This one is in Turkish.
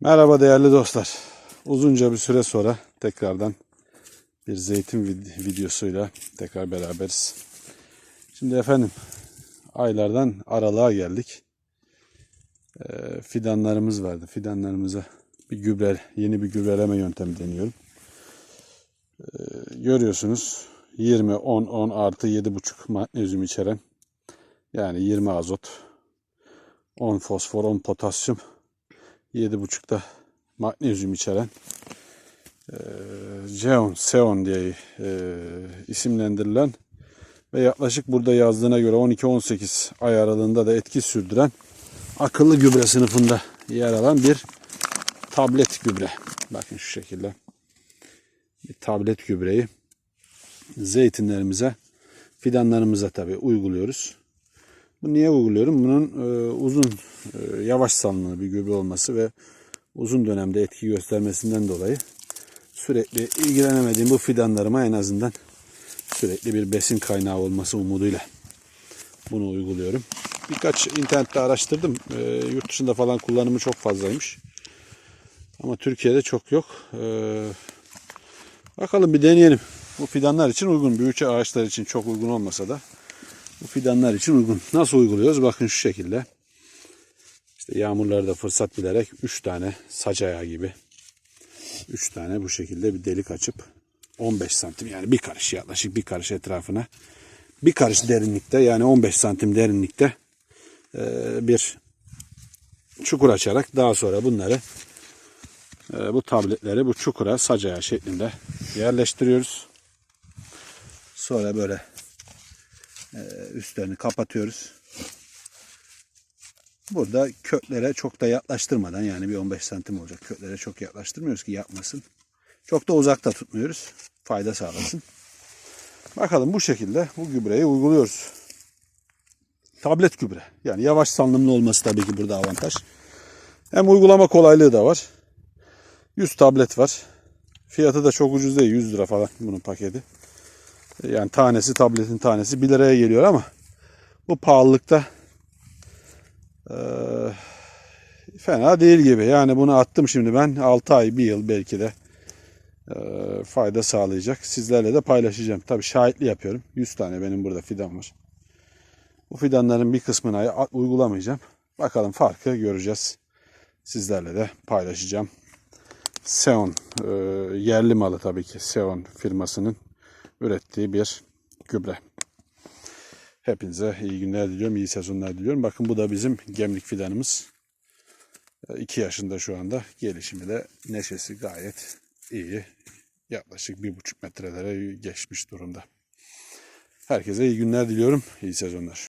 Merhaba değerli dostlar. Uzunca bir süre sonra tekrardan bir zeytin vid- videosuyla tekrar beraberiz. Şimdi efendim aylardan aralığa geldik. Ee, fidanlarımız vardı. Fidanlarımıza bir gübre, yeni bir gübreleme yöntemi deniyorum. Ee, görüyorsunuz 20, 10, 10 artı 7,5 magnezyum içeren yani 20 azot, 10 fosfor, 10 potasyum 7,5'da magnezyum içeren e, Jeon, Seon diye e, isimlendirilen ve yaklaşık burada yazdığına göre 12-18 ay aralığında da etki sürdüren akıllı gübre sınıfında yer alan bir tablet gübre. Bakın şu şekilde bir tablet gübreyi zeytinlerimize, fidanlarımıza tabi uyguluyoruz. Bu niye uyguluyorum? Bunun e, uzun, e, yavaş salınımlı bir gübre olması ve uzun dönemde etki göstermesinden dolayı sürekli ilgilenemediğim bu fidanlarıma en azından sürekli bir besin kaynağı olması umuduyla bunu uyguluyorum. Birkaç internette araştırdım. E, yurt dışında falan kullanımı çok fazlaymış. Ama Türkiye'de çok yok. E, bakalım bir deneyelim. Bu fidanlar için uygun. Büyük ağaçlar için çok uygun olmasa da bu fidanlar için uygun. Nasıl uyguluyoruz? Bakın şu şekilde. İşte yağmurlarda fırsat bilerek 3 tane saç ayağı gibi 3 tane bu şekilde bir delik açıp 15 santim yani bir karış yaklaşık bir karış etrafına bir karış derinlikte yani 15 santim derinlikte e, bir çukur açarak daha sonra bunları e, bu tabletleri bu çukura sac ayağı şeklinde yerleştiriyoruz. Sonra böyle üstlerini kapatıyoruz. Burada köklere çok da yaklaştırmadan yani bir 15 santim olacak köklere çok yaklaştırmıyoruz ki yapmasın. Çok da uzakta tutmuyoruz. Fayda sağlasın. Bakalım bu şekilde bu gübreyi uyguluyoruz. Tablet gübre. Yani yavaş salınımlı olması tabii ki burada avantaj. Hem uygulama kolaylığı da var. 100 tablet var. Fiyatı da çok ucuz değil. 100 lira falan bunun paketi. Yani tanesi tabletin tanesi 1 liraya geliyor ama bu pahalılıkta eee, fena değil gibi. Yani bunu attım şimdi ben 6 ay 1 yıl belki de eee, fayda sağlayacak. Sizlerle de paylaşacağım. Tabi şahitli yapıyorum. 100 tane benim burada fidan var. Bu fidanların bir kısmını uygulamayacağım. Bakalım farkı göreceğiz. Sizlerle de paylaşacağım. Seon eee, yerli malı tabii ki Seon firmasının ürettiği bir gübre. Hepinize iyi günler diliyorum, iyi sezonlar diliyorum. Bakın bu da bizim gemlik fidanımız. 2 yaşında şu anda. Gelişimi de neşesi gayet iyi. Yaklaşık bir buçuk metrelere geçmiş durumda. Herkese iyi günler diliyorum, iyi sezonlar.